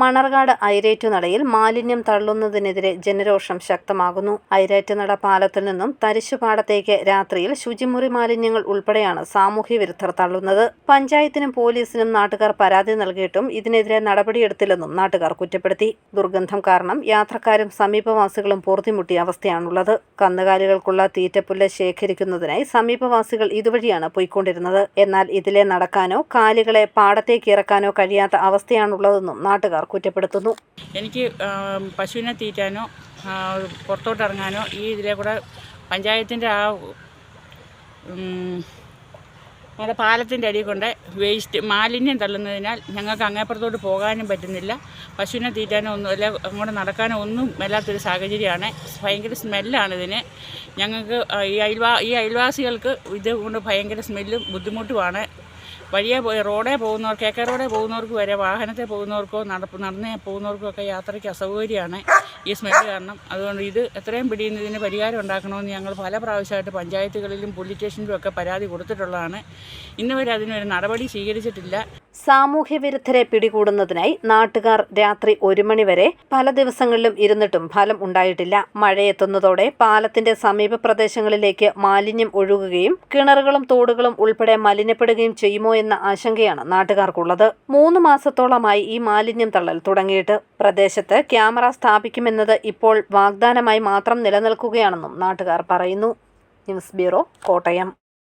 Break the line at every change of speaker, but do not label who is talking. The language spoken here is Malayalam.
മണർകാട് ഐരേറ്റുനടയിൽ മാലിന്യം തള്ളുന്നതിനെതിരെ ജനരോഷം ശക്തമാകുന്നു. ഐരേറ്റുനട പാലത്തിൽ നിന്നും തരിശുപാടത്തേക്ക് രാത്രിയിൽ ശുചിമുറി മാലിന്യങ്ങൾ ഉൾപ്പെടെയാണ് സാമൂഹ്യ വിരുദ്ധർ തള്ളുന്നത്. പഞ്ചായത്തിനും പോലീസിനും നാട്ടുകാർ പരാതി നൽകിയിട്ടും ഇതിനെതിരെ നടപടിയെടുത്തില്ലെന്നും നാട്ടുകാർ കുറ്റപ്പെടുത്തി. ദുർഗന്ധം കാരണം യാത്രക്കാരും സമീപവാസികളും പൊറുതിമുട്ടിയ അവസ്ഥയാണുള്ളത്. കന്നുകാലികൾക്കുള്ള തീറ്റപ്പുല്ല് ശേഖരിക്കുന്നതിനായി സമീപവാസികൾ ഇതുവഴിയാണ് പോയിക്കൊണ്ടിരുന്നത്. എന്നാൽ ഇതിലെ നടക്കാനോ കാലികളെ പാടത്തേക്ക് ഇറക്കാനോ കഴിയാത്ത അവസ്ഥയാണുള്ളതെന്നും നാട്ടുകാർ കുറ്റപ്പെടുത്തുന്നു.
എനിക്ക് പശുവിനെ തീറ്റാനോ പുറത്തോട്ടിറങ്ങാനോ ഈ ഇതിലെ കൂടെ പഞ്ചായത്തിന്റെ ആ നമ്മുടെ പാലത്തിന്റെ അടിയിൽ കൊണ്ട് വേസ്റ്റ് മാലിന്യം തള്ളുന്നതിനാൽ ഞങ്ങൾക്ക് അങ്ങേപ്പുറത്തോട്ട് പോകാനും പറ്റുന്നില്ല. പശുവിനെ തീറ്റാനോ ഒന്നും അല്ല അങ്ങോട്ട് നടക്കാനോ ഒന്നും മേലാത്തൊരു സാഹചര്യമാണ്. ഭയങ്കര സ്മെല്ലാണ് ഇതിന്. ഞങ്ങൾക്ക് ഈ അയൽവാ ഈ അയൽവാസികൾക്ക് ഇത് കൊണ്ട് ഭയങ്കര സ്മെല്ലും ബുദ്ധിമുട്ടുമാണ്. വഴിയെ പോയി റോഡേ പോകുന്നവർക്ക് കെ കെ റോഡേ പോകുന്നവർക്ക് വരെ വാഹനത്തിൽ പോകുന്നവർക്കോ നടപ്പ് നടന്ന് പോകുന്നവർക്കോ ഒക്കെ യാത്രയ്ക്ക് അസൗകര്യമാണ് ഈ സ്മെല്ല് കാരണം. അതുകൊണ്ട് ഇത് എത്രയും പിടിയുന്ന ഇതിന് പരിഹാരം ഉണ്ടാക്കണമെന്ന് ഞങ്ങൾ പല പ്രാവശ്യമായിട്ട് പഞ്ചായത്തുകളിലും പോലീസ് സ്റ്റേഷനിലും ഒക്കെ പരാതി കൊടുത്തിട്ടുള്ളതാണ്. ഇന്നുവരെ അതിനൊരു നടപടി സ്വീകരിച്ചിട്ടില്ല.
സാമൂഹ്യ വിരുദ്ധരെ പിടികൂടുന്നതിനായി നാട്ടുകാർ രാത്രി ഒരു മണിവരെ പല ദിവസങ്ങളിലും ഇരുന്നിട്ടും ഫലം ഉണ്ടായിട്ടില്ല. മഴയെത്തുന്നതോടെ പാലത്തിന്റെ സമീപ പ്രദേശങ്ങളിലേക്ക് മാലിന്യം ഒഴുകുകയും കിണറുകളും തോടുകളും ഉൾപ്പെടെ മലിനപ്പെടുകയും ചെയ്യുമോ എന്ന ആശങ്കയാണ് നാട്ടുകാർക്കുള്ളത്. മൂന്ന് മാസത്തോളമായി ഈ മാലിന്യം തള്ളൽ തുടങ്ങിയിട്ട്. പ്രദേശത്ത് ക്യാമറ സ്ഥാപിക്കുമെന്നത് ഇപ്പോൾ വാഗ്ദാനമായി മാത്രം നിലനിൽക്കുകയാണെന്നും നാട്ടുകാർ പറയുന്നു. News bureau Kottayam.